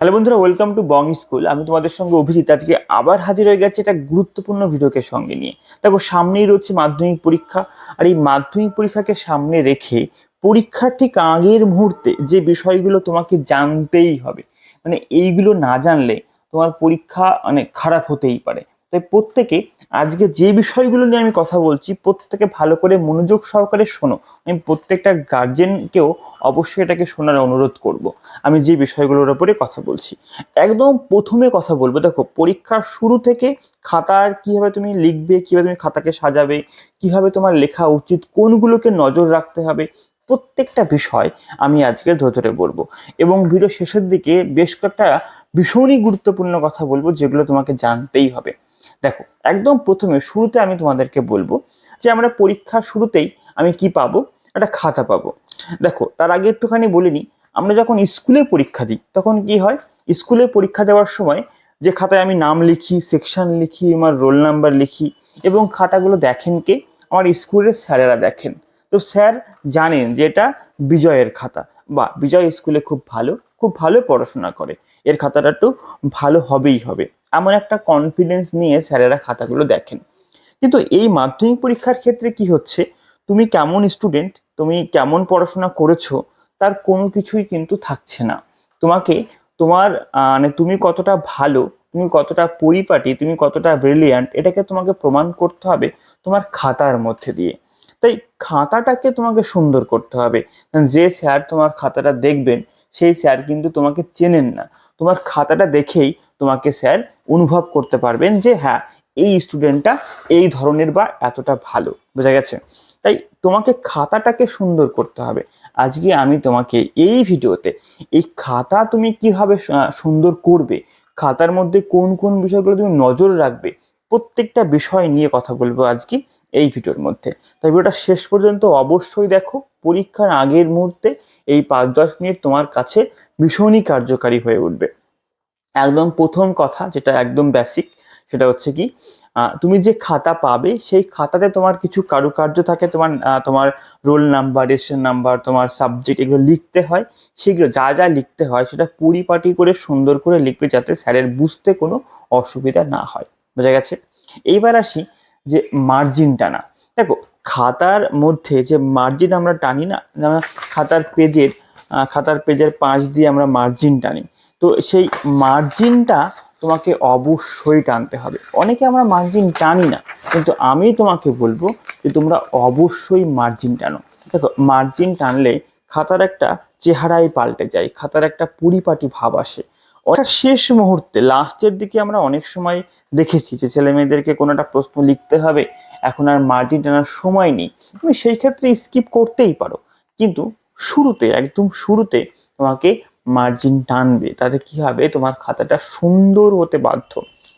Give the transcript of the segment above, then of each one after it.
Hello বন্ধুরা welcome to Bong school আমি তোমাদের সঙ্গে অভিজিৎ। আজকে আবার হাজির হয়ে গেছে একটা গুরুত্বপূর্ণ ভিডিওকে সঙ্গে নিয়ে। দেখো, সামনেই রয়েছে মাধ্যমিক পরীক্ষা। আর এই মাধ্যমিক পরীক্ষাকে সামনে রেখে পরীক্ষার ঠিক আগের মুহূর্তে যে বিষয়গুলো তোমাকে জানতেই হবে মানে এইগুলো না জানলে তোমার পরীক্ষা মানে খারাপ হতেই পারে। তাই প্রত্যেকে আজকে যে বিষয়গুলো নিয়ে আমি কথা বলছি প্রত্যেকে ভালো করে মনোযোগ সহকারে শোনো। আমি প্রত্যেকটা গার্জেনকেও অবশ্যই এটাকে শোনার অনুরোধ করব। আমি যে বিষয়গুলোর উপরে কথা বলছি। একদম প্রথমে কথা বলব, দেখো, পরীক্ষার শুরু থেকে খাতার কীভাবে তুমি লিখবে, কীভাবে তুমি খাতাকে সাজাবে, কীভাবে তোমার লেখা উচিত, কোনগুলোকে নজর রাখতে হবে, প্রত্যেকটা বিষয় আমি আজকে ধরে ধরে বলব। এবং ভিডিও শেষের দিকে বেশ কয়েকটা ভীষণই গুরুত্বপূর্ণ কথা বলব, যেগুলো তোমাকে জানতেই হবে। দেখো, একদম প্রথমে শুরুতে আমি তোমাদেরকে বলব যে আমরা পরীক্ষার শুরুতেই আমি কি পাবো? একটা খাতা পাবো। দেখো, তার আগে একটুখানি বলিনি আমরা যখন স্কুলে পরীক্ষা দিই, তখন কি হয়? স্কুলে পরীক্ষা দেওয়ার সময় যে খাতায় আমি নাম লিখি সেকশন লিখি, আমার রোল নাম্বার লিখি এবং খাতাগুলো দেখেন কে? আমার স্কুলের স্যারেরা দেখেন। তো স্যার জানেন যে এটা বিজয়ের খাতা বা বিজয় স্কুলে খুব ভালো খুব ভালো পড়াশোনা করে। এর খাতাটা একটু ভালো হবেই হবে। এমন একটা কনফিডেন্স নিয়ে স্যারেরা খাতাগুলো দেখেন। কিন্তু এই মাধ্যমিক পরীক্ষার ক্ষেত্রে কি হচ্ছে? তুমি কেমন স্টুডেন্ট তুমি কেমন পড়াশোনা করেছ? তার কোনো কিছুই কিন্তু থাকছে না। তোমাকে তোমার মানে তুমি কতটা ভালো, তুমি কতটা পরিপাটি, তুমি কতটা ব্রিলিয়ান্ট এটাকে তোমাকে প্রমাণ করতে হবে তোমার খাতার মধ্যে দিয়ে। তাই খাতাটাকে তোমাকে সুন্দর করতে হবে। যে স্যার তোমার খাতাটা দেখবেন, সেই স্যার কিন্তু তোমাকে চেনেন না। তোমার খাতাটা দেখেই তোমাকে স্যার অনুভব করতে পারবেন যে হ্যাঁ এই স্টুডেন্টটা এই ধরনের বা এতটা ভালো, বোঝা গেছে? তাই তোমাকে খাতাটাকে সুন্দর করতে হবে। আজকে আমি তোমাকে এই ভিডিওতে এই খাতা তুমি কীভাবে সুন্দর করবে, খাতার মধ্যে কোন কোন বিষয়গুলো তুমি নজর রাখবে, প্রত্যেকটা বিষয় নিয়ে কথা বলব আজকে এই ভিডিওর মধ্যে। তাই ভিডিওটা শেষ পর্যন্ত অবশ্যই দেখো, পরীক্ষার আগের মুহূর্তে এই পাঁচ, দশ মিনিট তোমার কাছে ভীষণই কার্যকারী হয়ে উঠবে। একদম প্রথম কথা যেটা একদম বেসিক সেটা হচ্ছে কি তুমি যে খাতা পাবে, সেই খাতাতে তোমার কিছু কারুকার্য থাকে, তোমার তোমার রোল নাম্বার রেশন নাম্বার তোমার সাবজেক্ট এগুলো লিখতে হয়। সেগুলো যা যা লিখতে হয়, সেটা পরিপাটি করে, সুন্দর করে লিখবে যাতে স্যারের বুঝতে কোনো অসুবিধা না হয়। বোঝা গেছে? এইবার আসি যে মার্জিন টানা। দেখো, খাতার মধ্যে যে মার্জিন আমরা টানি না খাতার পেজের খাতার পেজের পাঁচ দিয়ে আমরা মার্জিন টানি। তো সেই মার্জিনটা তোমাকে অবশ্যই টানতে হবে। অনেকে আমরা মার্জিন টানি না, কিন্তু আমি তোমাকে বলব যে তোমরা অবশ্যই মার্জিন টানো। দেখো মার্জিন টানলে খাতার একটা চেহারাই পাল্টে যায়, খাতার একটা পরিপাটি ভাব আসে। ওটা শেষ মুহূর্তে লাস্টের দিকে আমরা অনেক সময় দেখেছি যে ছেলে মেয়েদেরকে কোনো একটা প্রশ্ন লিখতে হবে, এখন আর মার্জিন টানার সময় নেই। তুমি সেই ক্ষেত্রে স্কিপ করতেই পারো। কিন্তু শুরুতে, একদম শুরুতে তোমাকে মার্জিন টানবে। তাতে কি হবে? তোমার খাতাটা সুন্দর হতে বাধ্য।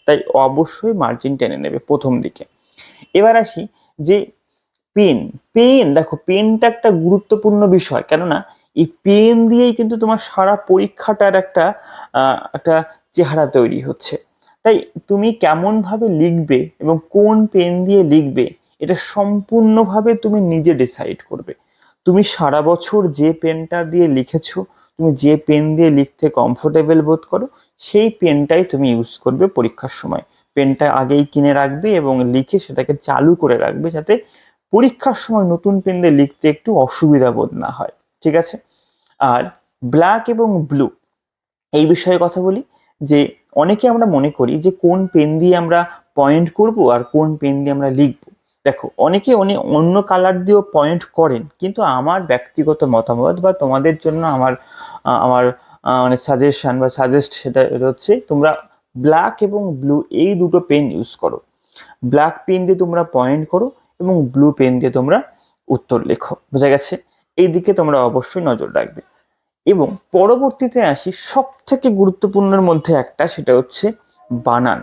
তাই অবশ্যই মার্জিন টেনে নেবে প্রথম দিকে। এবার আসি যে পেন পেন দেখো পেনটা একটা গুরুত্বপূর্ণ বিষয়। কেননা এই পেন দিয়েই কিন্তু তোমার সারা পরীক্ষাটার একটা একটা চেহারা তৈরি হচ্ছে। তাই তুমি কেমনভাবে লিখবে এবং কোন পেন দিয়ে লিখবে, এটা সম্পূর্ণভাবে তুমি নিজে ডিসাইড করবে। তুমি সারা বছর যে পেনটা দিয়ে লিখেছো, তুমি যে পেন দিয়ে লিখতে কমফোর্টেবল বোধ করো, সেই পেনটাই তুমি ইউজ করবে পরীক্ষার সময়। পেনটা আগেই কিনে রাখবে এবং লিখে সেটাকে চালু করে রাখবে যাতে পরীক্ষার সময় নতুন পেন দিয়ে লিখতে একটু অসুবিধা বোধ না হয়। ঠিক আছে? আর ব্ল্যাক এবং ব্লু এই বিষয়ে কথা বলি যে অনেকে আমরা মনে করি যে কোন পেন দিয়ে আমরা পয়েন্ট করব আর কোন পেন দিয়ে আমরা লিখব। দেখো, অনেকে অনেক অন্য কালার দিয়েও পয়েন্ট করেন, কিন্তু আমার ব্যক্তিগত মতামত বা তোমাদের জন্য আমার আমার মানে সাজেশন বা সাজেস্ট সেটা হচ্ছে তোমরা ব্ল্যাক এবং ব্লু এই দুটো পেন ইউজ করো। ব্ল্যাক পেন দিয়ে তোমরা পয়েন্ট করো এবং ব্লু পেন দিয়ে তোমরা উত্তর লেখো, বোঝা গেছে? এই দিকে তোমরা অবশ্যই নজর রাখবে। এবং পরবর্তীতে আসি সব থেকে গুরুত্বপূর্ণের মধ্যে একটা, সেটা হচ্ছে বানান।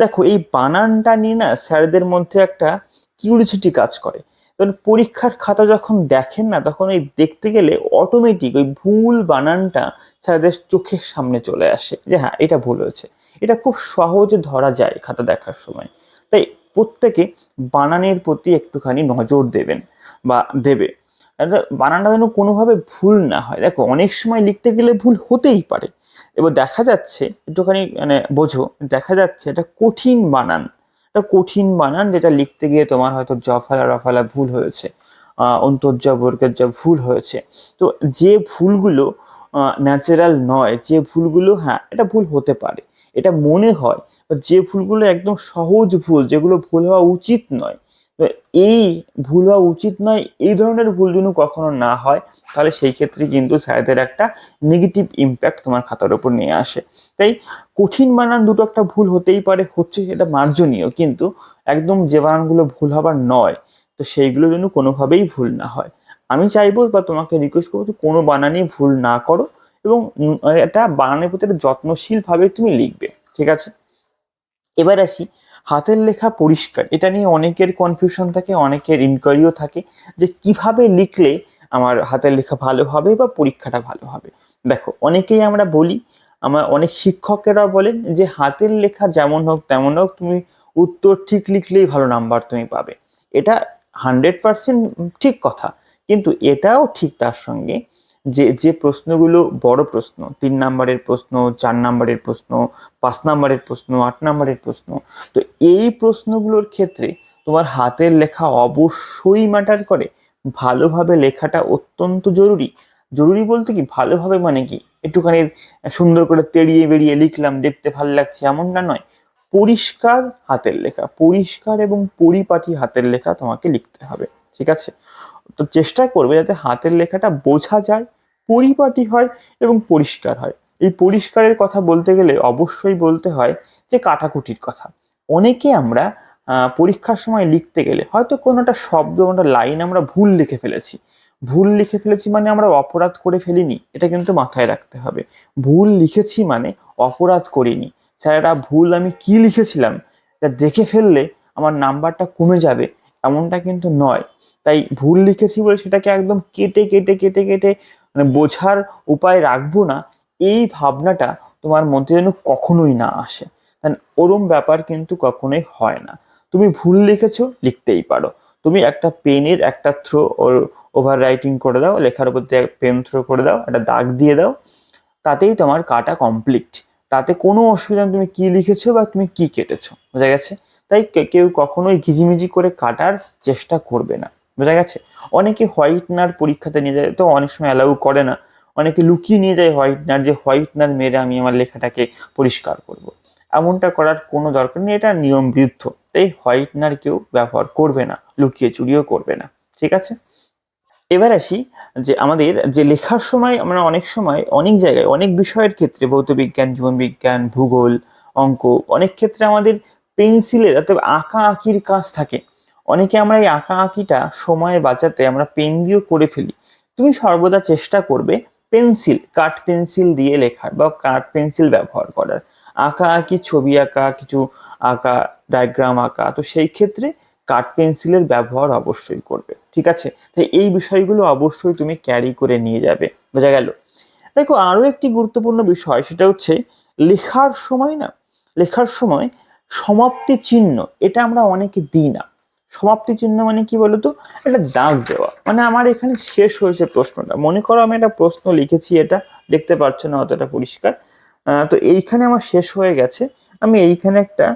দেখো, এই বানানটা নিয়ে না স্যারদের মধ্যে একটা কিউরিসিটি কাজ করে। কারণ পরীক্ষার খাতা যখন দেখেন না, তখন এই দেখতে গেলে অটোমেটিক ওই ভুল বানানটা স্যারদের চোখের সামনে চলে আসে যে হ্যাঁ এটা ভুল হয়েছে। এটা খুব সহজে ধরা যায় খাতা দেখার সময়। তাই প্রত্যেকে বানানের প্রতি একটুখানি নজর দেবেন বা দেবে। বানানটা যেন কোনোভাবে ভুল না হয়। দেখো, অনেক সময় লিখতে গেলে ভুল হতেই পারে। এবার দেখা যাচ্ছে, একটুখানি মানে বোঝো, দেখা যাচ্ছে এটা কঠিন বানান। এটা কঠিন বানান যেটা লিখতে গিয়ে তোমার হয়তো জফালা রফালা ভুল হয়েছে অন্তর্জবর্গের যা ভুল হয়েছে। তো যে ভুলগুলো ন্যাচারাল নয়, যে ভুলগুলো হ্যাঁ এটা ভুল হতে পারে। এটা মনে হয় যে ভুলগুলো একদম সহজ ভুল, যেগুলো ভুল হওয়া উচিত নয় তো এই ভুল হওয়া উচিত নয়, এই ধরনের ভুল যেন কখনো না হয়, তাহলে সেই ক্ষেত্রে কিন্তু স্যারদের একটা নেগেটিভ ইম্প্যাক্ট তোমার খাতার উপর নিয়ে আসে। তাই কঠিন বানান দুটো একটা ভুল হতেই পারে, হচ্ছে সেটা মার্জনীয়, কিন্তু একদম যে বানানগুলো ভুল হবার নয়, তো সেইগুলো যেন কোনোভাবেই ভুল না হয়। আমি চাইব বা তোমাকে রিকোয়েস্ট করব কোনো বানানই ভুল না করো এবং এটা বানানের প্রতি একটা যত্নশীলভাবে তুমি লিখবে, ঠিক আছে? এবার আসি হাতের লেখা পরিষ্কার, এটা নিয়ে অনেকের কনফিউশন থাকে, অনেকের ইনকোয়ারিও থাকে যে কীভাবে লিখলে আমার হাতের লেখা ভালো হবে বা পরীক্ষাটা ভালো হবে। দেখো, অনেকেই আমরা বলি, আমার অনেক শিক্ষকেরা বলেন যে হাতের লেখা যেমন হোক তেমন হোক, তুমি উত্তর ঠিক লিখলেই ভালো নাম্বার তুমি পাবে। এটা হান্ড্রেড পার্সেন্ট ঠিক কথা, কিন্তু এটাও ঠিক তার সঙ্গে যে যে প্রশ্নগুলো বড় প্রশ্ন, তিন নাম্বারের প্রশ্ন, চার নাম্বারের প্রশ্ন, পাঁচ নাম্বারের প্রশ্ন, আট নাম্বারের প্রশ্ন, তো এই প্রশ্নগুলোর ক্ষেত্রে তোমার হাতের লেখা অবশ্যই ম্যাটার করে। ভালোভাবে লেখাটা অত্যন্ত জরুরি। জরুরি বলতে কি, ভালোভাবে মানে কি, একটুখানি সুন্দর করে তেড়িয়ে বেরিয়ে লিখলাম, দেখতে ভালো লাগছে এমনটা নয়। পরিষ্কার হাতের লেখা, পরিষ্কার এবং পরিপাটি হাতের লেখা তোমাকে লিখতে হবে, ঠিক আছে? তো চেষ্টা করবে যাতে হাতের লেখাটা বোঝা যায় পরিপাটি হয় এবং পরিষ্কার হয়। এই পরিষ্কারের কথা বলতে গেলে অবশ্যই বলতে হয় যে কাটাকুটির কথা। অনেকে আমরা পরীক্ষার সময় লিখতে গেলে হয়তো কোনো একটা শব্দ কোনো একটা লাইন আমরা ভুল লিখে ফেলেছি। ভুল লিখে ফেলেছি মানে আমরা অপরাধ করে ফেলিনি, এটা কিন্তু মাথায় রাখতে হবে। ভুল লিখেছি মানে অপরাধ করিনি। স্যারেরা, ভুল আমি কি লিখেছিলাম? এটা দেখে ফেললে আমার নাম্বারটা কমে যাবে, এমনটা কিন্তু নয়। তাই ভুল লিখেছি বলে সেটাকে একদম কেটে কেটে কেটে কেটে মানে বোঝার উপায় রাখব না, এই ভাবনাটা তোমার মধ্যে যেন কখনোই না আসে। কারণ ওরম ব্যাপার কিন্তু কখনোই হয় না। তুমি ভুল লিখেছো, লিখতেই পারো। তুমি একটা পেনের একটা থ্রো ওর ওভার রাইটিং করে দাও, লেখার উপর দিয়ে পেন থ্রো করে দাও, একটা দাগ দিয়ে দাও, তাতেই তোমার কাটা কমপ্লিট তাতে কোনো অসুবিধা তুমি কি লিখেছো বা তুমি কি কেটেছো, বোঝা গেছে? তাই কেউ কখনোই ঘিজিমিজি করে কাটার চেষ্টা করবে না। বোঝা গেছে? অনেকে হোয়াইটনার পরীক্ষাতে নিয়ে যায়, তো অনেক সময় অ্যালাউ করে না। অনেকে লুকিয়ে নিয়ে যায় হোয়াইটনার যে হোয়াইটনার মেরে আমি আমার লেখাটাকে পরিষ্কার করব। এমনটা করার কোনো দরকার নেই, এটা নিয়ম বিরুদ্ধ। তাই হোয়াইটনার কেউ ব্যবহার করবে না, লুকিয়ে চুরিও করবে না। ঠিক আছে? এবার আসি যে আমাদের যে লেখার সময় আমরা অনেক সময় অনেক জায়গায়, অনেক বিষয়ের ক্ষেত্রে, ভৌত বিজ্ঞান, জীবন বিজ্ঞান, ভূগোল, অঙ্ক, অনেক ক্ষেত্রে আমাদের পেন্সিলের, অর্থাৎ আঁকা আঁকির কাজ থাকে। অনেকে আমরা এই আঁকা আঁকিটা সময় বাঁচাতে আমরা পেন দিয়েও করে ফেলি। তুমি সর্বদা চেষ্টা করবে পেন্সিল, কাঠ পেন্সিল দিয়ে লেখার বা কাঠ পেন্সিল ব্যবহার করার। আঁকা আঁকি ছবি আঁকা, কিছু আঁকা, ডায়াগ্রাম আঁকা, তো সেই ক্ষেত্রে কাঠ পেন্সিলের ব্যবহার অবশ্যই করবে, ঠিক আছে? তাই এই বিষয়গুলো অবশ্যই তুমি ক্যারি করে নিয়ে যাবে, বোঝা গেল? দেখো, আরও একটি গুরুত্বপূর্ণ বিষয়, সেটা হচ্ছে লেখার সময় না, লেখার সময় সমাপ্তি চিহ্ন, এটা আমরা অনেকে দিই না। সমাপ্তি চিহ্ন মানে কি বলতো? একটা দাগ দেওয়া। মানে আমার এখানে শেষ হয়েছে প্রশ্নটা। মনে করো আমি একটা প্রশ্ন লিখেছি, এটা দেখতে পাচ্ছ না অতটা পরিষ্কার। তো এইখানে আমার শেষ হয়ে গেছে। আমি এইখানে একটা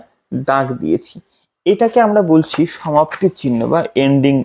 দাগ দিয়েছি। এটাকে আমরা বলছি সমাপ্তির চিহ্ন বা এন্ডিং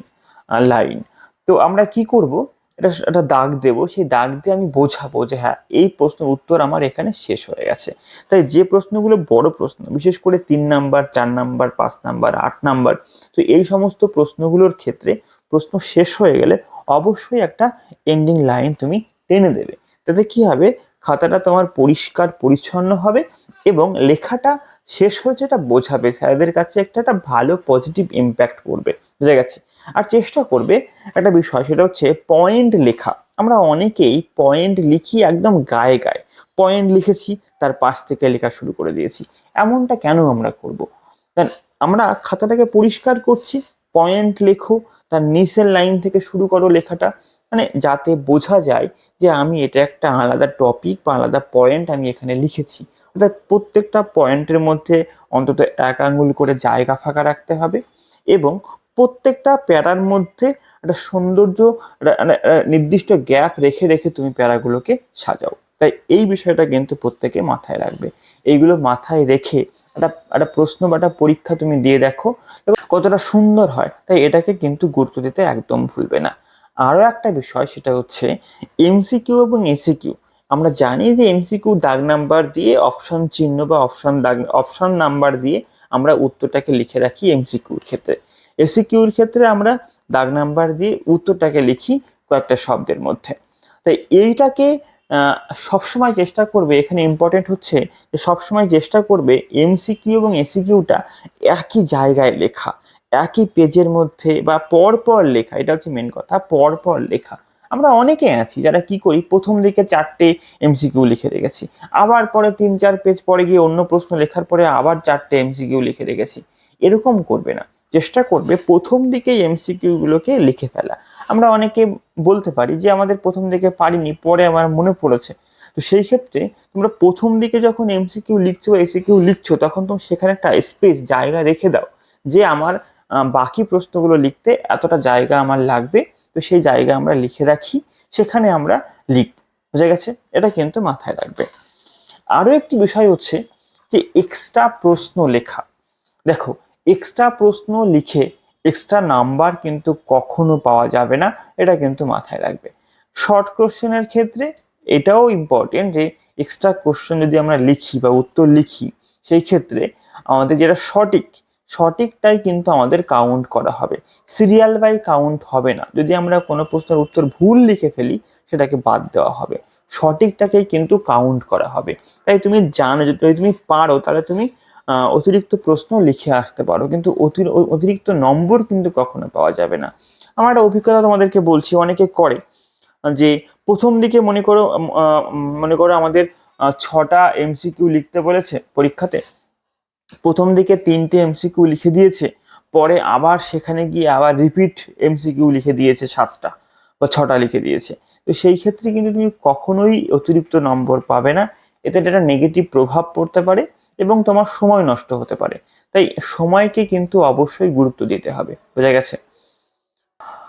লাইন তো আমরা কি করব? এটা একটা দাগ দেব, সেই দাগ দিয়ে আমি বোঝাবো যে হ্যাঁ এই প্রশ্নের উত্তর আমার এখানে শেষ হয়ে গেছে। তাই যে প্রশ্নগুলো বড় প্রশ্ন, বিশেষ করে তিন নাম্বার, চার নাম্বার, পাঁচ নাম্বার, আট নাম্বার, তো এই সমস্ত প্রশ্নগুলোর ক্ষেত্রে প্রশ্ন শেষ হয়ে গেলে অবশ্যই একটা এন্ডিং লাইন তুমি টেনে দেবে। তাতে কি হবে? খাতাটা তোমার পরিষ্কার, পরিচ্ছন্ন হবে এবং লেখাটা শেষ হয়ে যেটা বোঝাবে, স্যারদের কাছে একটা একটা ভালো পজিটিভ ইম্প্যাক্ট পড়বে, বুঝে গেছে? আর চেষ্টা করবে একটা বিষয়, সেটা হচ্ছে পয়েন্ট লেখা। আমরা অনেকেই পয়েন্ট লিখি একদম গায়ে গায়ে। পয়েন্ট লিখেছি, তার পাশ থেকে লেখা শুরু করে দিয়েছি। এমনটা কেন আমরা করব? কারণ আমরা খাতাটাকে পরিষ্কার করছি পয়েন্ট লেখো, তার নিচের লাইন থেকে শুরু করো লেখাটা। মানে যাতে বোঝা যায় যে আমি এটা একটা আলাদা টপিক বা আলাদা পয়েন্ট আমি এখানে লিখেছি। অর্থাৎ প্রত্যেকটা পয়েন্টের মধ্যে অন্তত এক আঙ্গুল করে জায়গা ফাঁকা রাখতে হবে এবং প্রত্যেকটা প্যারার মধ্যে একটা সৌন্দর্য নির্দিষ্ট গ্যাপ রেখে রেখে তুমি প্যারাগুলোকে সাজাও। তাই এই বিষয়টা কিন্তু প্রত্যেকে মাথায় রাখবে। এইগুলো মাথায় রেখে একটা একটা প্রশ্ন বা একটা পরীক্ষা তুমি দিয়ে দেখো কতটা সুন্দর হয়। তাই এটাকে কিন্তু গুরুত্ব দিতে একদম ভুলবে না। আরও একটা বিষয় সেটা হচ্ছে এমসিকিউ এবং এসিকিউ আমরা জানি যে এমসিকিউ দাগ নাম্বার দিয়ে অপশন চিহ্ন বা অপশন দাগ, অপশন নাম্বার দিয়ে আমরা উত্তরটাকে লিখে রাখি এমসিকিউর ক্ষেত্রে। এসিকিউর ক্ষেত্রে আমরা দাগ নাম্বার দিয়ে উত্তরটাকে লিখি কয়েকটা শব্দের মধ্যে। তাই এইটাকে সবসময় চেষ্টা করবে, এখানে ইম্পর্টেন্ট হচ্ছে যে সবসময় চেষ্টা করবে এমসিকিউ এবং এসিকিউটা একই জায়গায় লেখা, একই পেজের মধ্যে বা পর পর লেখা, এটা হচ্ছে মেন কথা পর পর লেখা। আমরা অনেকে আছি যারা কি করি, প্রথম দিকে চারটে এমসিকিউ লিখে রেখেছি। আবার পরে তিন, চার পেজ পরে গিয়ে অন্য প্রশ্ন লেখার পরে আবার চারটে এমসিকিউ লিখে রেখেছি। এরকম করবে না। চেষ্টা করবে প্রথম দিকেই এমসিকিউ গুলোকে লিখে ফেলা। আমরা অনেকে বলতে পারি যে, আমাদের প্রথম দিকে পারিনি, পরে আমার মনে পড়েছে। তো সেই ক্ষেত্রে তোমরা প্রথম দিকে যখন এমসিকিউ লিখছো বা এসিকিউ লিখছো, তখন তুমি সেখানে একটা স্পেস জায়গা রেখে দাও যে, আমার বাকি প্রশ্নগুলো লিখতে এতটা জায়গা আমার লাগবে। তো সেই জায়গা আমরা লিখে রাখি, সেখানে আমরা লিখব। বুঝা গেছে? এটা কিন্তু মাথায় রাখবে। আরও একটি বিষয় হচ্ছে যে এক্সট্রা প্রশ্ন লেখা। দেখো এক্সট্রা প্রশ্ন লিখে এক্সট্রা নাম্বার কিন্তু কখনো পাওয়া যাবে না, এটা কিন্তু মাথায় রাখবে। শর্ট কোশ্চেনের ক্ষেত্রে এটাও ইম্পর্টেন্ট যে এক্সট্রা কোশ্চেন যদি আমরা লিখি বা উত্তর লিখি, সেই ক্ষেত্রে আমাদের যেটা সঠিক সঠিকটাই কিন্তু আমাদের কাউন্ট করা হবে। সিরিয়াল বাই কাউন্ট হবে না। যদি আমরা কোনো প্রশ্নের উত্তর ভুল লিখে ফেলি, সেটাকে বাদ দেওয়া হবে। সঠিকটাকেই কিন্তু কাউন্ট করা হবে। তাই তুমি জানো, যদি তুমি পারো, তাহলে তুমি অতিরিক্ত প্রশ্ন লিখে আসতে পারো। কিন্তু অতির- অতিরিক্ত নম্বর কিন্তু কখনো পাওয়া যাবে না। আমার একটা অভিজ্ঞতা তোমাদেরকে বলছি, অনেকে করে, যে প্রথম দিকে মনে করো মনে করো আমাদের ছটা এমসিকিউ লিখতে বলেছে পরীক্ষাতে। প্রথম দিকে তিনটে এমসিকিউ লিখে দিয়েছে, পরে আবার সেখানে গিয়ে আবার রিপিট এমসিকিউ লিখে দিয়েছে সাতটা বা ছটা লিখে দিয়েছে। তো সেই ক্ষেত্রে কিন্তু তুমি কখনোই অতিরিক্ত নম্বর পাবে না। এতে একটা নেগেটিভ প্রভাব পড়তে পারে এবং তোমার সময় নষ্ট হতে পারে। তাই সময়কে কিন্তু অবশ্যই গুরুত্ব দিতে হবে, বোঝা গেছে?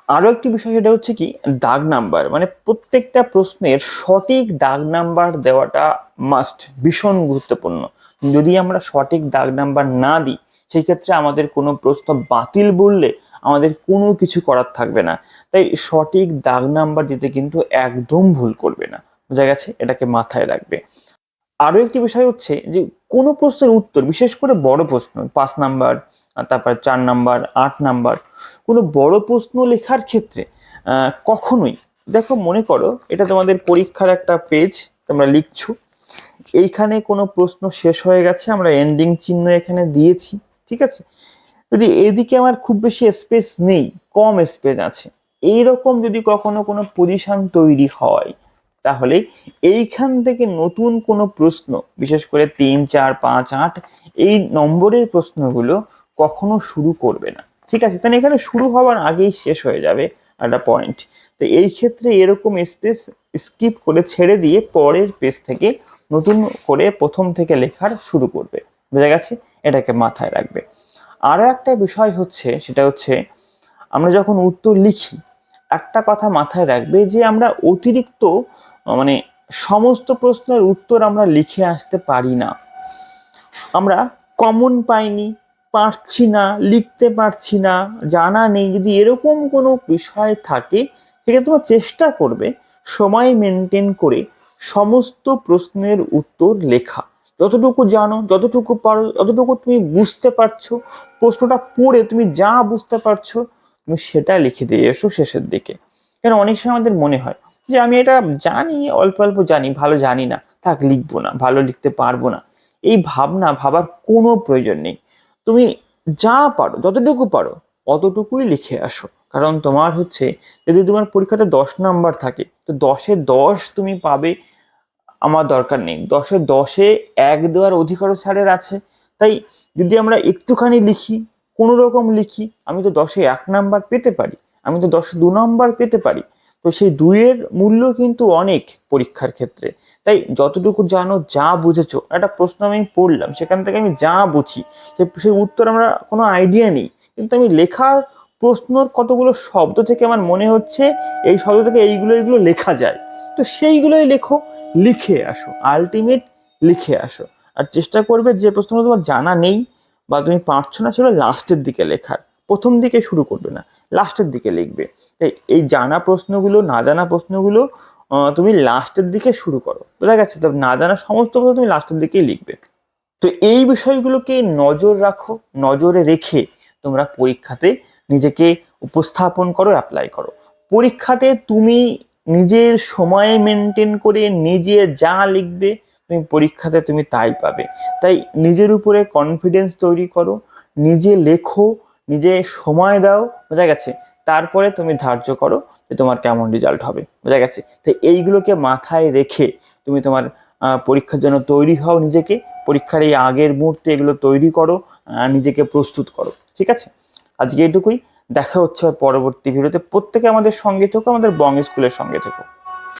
আরও একটি বিষয় সেটা হচ্ছে কি, দাগ নাম্বার। মানে প্রত্যেকটা প্রশ্নের সঠিক দাগ নাম্বার দেওয়াটা মাস্ট ভীষণ গুরুত্বপূর্ণ। যদি আমরা সঠিক দাগ নাম্বার না দিই সেই ক্ষেত্রে আমাদের কোনো প্রশ্ন বাতিল বললে আমাদের কোনো কিছু করার থাকবে না। তাই সঠিক দাগ নাম্বার দিতে কিন্তু একদম ভুল করবে না। বোঝা গেছে? এটাকে মাথায় রাখবে। আরও একটি বিষয় হচ্ছে যে, কোনো প্রশ্নের উত্তর, বিশেষ করে বড় প্রশ্ন, পাঁচ নাম্বার তারপর চার নাম্বার, আট নাম্বার, কোনো বড় প্রশ্ন লেখার ক্ষেত্রে কখনোই, দেখো মনে করো, এটা তোমাদের পরীক্ষার একটা পেজ তোমরা লিখছো, এইখানে কোনো প্রশ্ন শেষ হয়ে গেছে, আমরা এন্ডিং চিহ্ন এখানে দিয়েছি, ঠিক আছে? যদি এদিকে আমার খুব বেশি স্পেস নেই, কম স্পেস আছে, এইরকম যদি কখনো কোনো পজিশন তৈরি হয়, তাহলে এইখান থেকে নতুন কোনো প্রশ্ন, বিশেষ করে তিন, চার, পাঁচ, আট, এই নম্বরের প্রশ্নগুলো কখনো শুরু করবে না। ঠিক আছে? তাহলে এখানে শুরু হওয়ার আগেই শেষ হয়ে যাবে একটা পয়েন্ট তো এই ক্ষেত্রে এরকম স্পেস স্কিপ করে ছেড়ে দিয়ে পরের পেজ থেকে নতুন করে প্রথম থেকে লেখার শুরু করবে। বোঝা গেছে? এটাকে মাথায় রাখবে। আরও একটা বিষয় হচ্ছে, সেটা হচ্ছে আমরা যখন উত্তর লিখি, একটা কথা মাথায় রাখবে যে আমরা অতিরিক্ত মানে সমস্ত প্রশ্নের উত্তর আমরা লিখে আসতে পারি না। আমরা কমন পাইনি পারছি না, লিখতে পারছি না, জানা নেই, যদি এরকম কোনো বিষয় থাকে সেক্ষেত্রে তোমার চেষ্টা করবে সময় মেনটেন করে সমস্ত প্রশ্নের উত্তর লেখা। যতটুকু জানো, যতটুকু পারো, যতটুকু তুমি বুঝতে পারছ, প্রশ্নটা পড়ে তুমি যা বুঝতে পারছ, তুমি সেটা লিখে দিয়ে এসো শেষের দিকে। কেন অনেক সময় আমাদের মনে হয় যে আমি এটা জানি, অল্প অল্প জানি, ভালো জানি না, থাক লিখব না, ভালো লিখতে পারব না। এই ভাবনা, ভাবার কোনো প্রয়োজন নেই। তুমি যা পারো, যতটুকু পারো, অতটুকুই লিখে আসো। কারণ তোমার হচ্ছে, যদি তোমার পরীক্ষাতে দশ নাম্বার থাকে, তো দশে দশ তুমি পাবে, আমার দরকার নেই। দশে দশে এক দেওয়ার অধিকারও স্যারের আছে। তাই যদি আমরা একটুখানি লিখি কোনো রকম লিখি, আমি তো দশে এক নাম্বার পেতে পারি, আমি তো দশে দু নাম্বার পেতে পারি তো সেই দুইয়ের মূল্য কিন্তু অনেক পরীক্ষার ক্ষেত্রে। তাই যতটুকু জানো, যা বুঝেছ, একটা প্রশ্ন আমি পড়লাম, সেখান থেকে আমি যা বুঝি সেই উত্তর আমরা কোনো আইডিয়া নেই। কিন্তু আমি লেখার প্রশ্নর কতগুলো শব্দ থেকে আমার মনে হচ্ছে, এই শব্দ থেকে এইগুলো এইগুলো লেখা যায়। তো সেইগুলোই লেখো, লিখে আসো আলটিমেট লিখে আসো। আর চেষ্টা করবে যে প্রশ্নগুলো তোমার জানা নেই বা তুমি পারছ না, সেগুলো লাস্টের দিকে লেখার। প্রথম দিকে শুরু করবে না। লাস্টের দিকে লিখবে। তাই এই জানা প্রশ্নগুলো, না জানা প্রশ্নগুলো তুমি লাস্টের দিকে শুরু করো। বোঝা গেছে? তো না জানা সমস্ত প্রশ্ন তুমি লাস্টের দিকেই লিখবে। তো এই বিষয়গুলোকে নজর রাখো, নজরে রেখে তোমরা পরীক্ষাতে নিজেকে উপস্থাপন করো অ্যাপ্লাই করো। পরীক্ষাতে তুমি নিজের সময় মেনটেন করে নিজে যা লিখবে, তুমি পরীক্ষাতে তুমি তাই পাবে। তাই নিজের উপরে কনফিডেন্স তৈরি করো, নিজে লেখো নিজে সময় দাও, বোঝা গেছে? তারপরে তুমি ধার্য করো যে তোমার কেমন রেজাল্ট হবে, বোঝা গেছে? তো এইগুলোকে মাথায় রেখে তুমি তোমার পরীক্ষার জন্য তৈরি হও নিজেকে, পরীক্ষার এই আগের মুহূর্তে এগুলো তৈরি করো নিজেকে প্রস্তুত করো, ঠিক আছে? আজকে এটুকুই, দেখা হচ্ছে পরবর্তী ভিডিওতে প্রত্যেকে আমাদের সঙ্গে থেকো, আমাদের বং স্কুলের সঙ্গে থেকো।